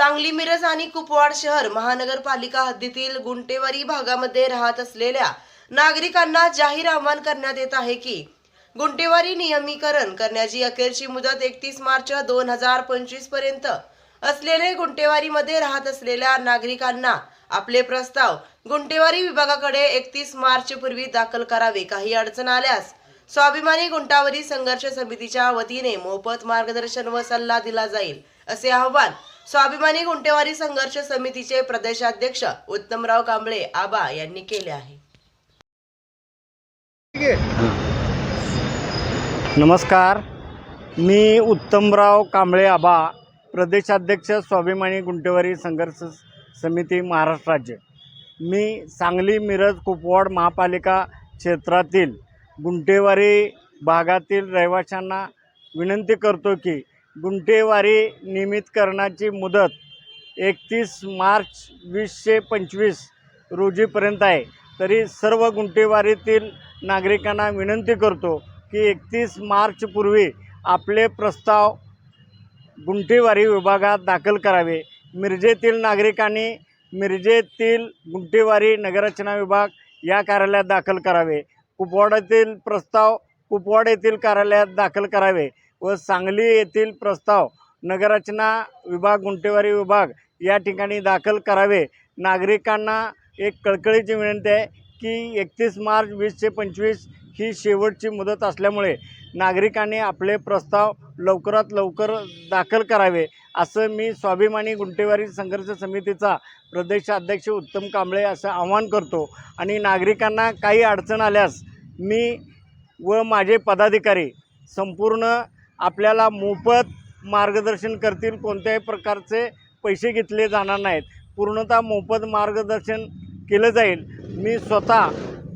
सांगली मिरज आणि कुपवाड शहर महानगरपालिका हद्दीतील गुंटेवारी भागामध्ये राहत असलेल्या नागरिकांना जाहीर आवाहन करण्यात येत आहे की गुंटेवारी नियमीकरण करण्याची अखेरची मुदत एकतीस मार्च दोन हजार पंचवीसपर्यंत असलेले गुंटेवारीमध्ये राहत असलेल्या नागरिकांना आपले प्रस्ताव गुंटेवारी विभागाकडे एकतीस मार्च पूर्वी दाखल करावे. काही अडचण आल्यास स्वाभिमानी गुंटावरी संघर्ष समितीच्या वतीने मोफत मार्गदर्शन व सल्ला दिला जाईल असे आवाहन स्वाभिमानी गुंटेवारी संघर्ष समितीचे प्रदेशाध्यक्ष उत्तमराव कांबळे आबा यांनी केले आहे. नमस्कार. मी उत्तमराव कांबळे आबा प्रदेशाध्यक्ष स्वाभिमानी गुंटेवारी संघर्ष समिती महाराष्ट्र राज्य. मी सांगली मिरज कुपवाड महापालिका क्षेत्रातील गुंटेवारी भागातील रहिवाशांना विनंती करतो की गुंटेवारी नियमितकरणाची मुदत एकतीस मार्च वीसशे पंचवीस रोजीपर्यंत आहे. तरी सर्व गुंठेवारीतील नागरिकांना विनंती करतो की एकतीस मार्चपूर्वी आपले प्रस्ताव गुंठेवारी विभागात दाखल करावे. मिरजेतील नागरिकांनी मिरजेतील गुंटेवारी नगररचना विभाग या कार्यालयात दाखल करावे. कुपवाडातील प्रस्ताव कुपवाड येथील कार्यालयात दाखल करावे. व सांगली येथील प्रस्ताव नगररचना विभाग गुंटेवारी विभाग या ठिकाणी दाखल करावे. नागरिकांना एक कळकळीची विनंती आहे की एकतीस मार्च वीसशे पंचवीस ही शेवटची मुदत असल्यामुळे नागरिकांनी आपले प्रस्ताव लवकरात लवकर दाखल करावे असं मी स्वाभिमानी गुंटेवारी संघर्ष समितीचा प्रदेशाध्यक्ष उत्तम कांबळे असं आवाहन करतो. आणि नागरिकांना काही अडचण आल्यास मी व माझे पदाधिकारी संपूर्ण आपल्याला मोफत मार्गदर्शन करतील कोणत्याही प्रकारचे पैसे घेतले जाणार नाहीत. पूर्णतः मोफत मार्गदर्शन केलं जाईल. मी स्वतः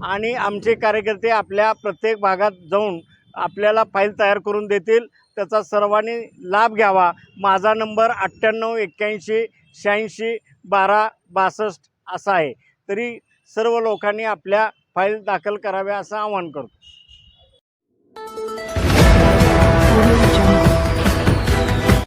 आणि आमचे कार्यकर्ते आपल्या प्रत्येक भागात जाऊन आपल्याला फाईल तयार करून देतील. त्याचा सर्वांनी लाभ घ्यावा. माझा नंबर अठ्ठ्याण्णव एक्क्याऐंशी शहाऐंशी बारा बासष्ट असा आहे. तरी सर्व लोकांनी आपल्या फाईल दाखल कराव्या असं आवाहन करतो.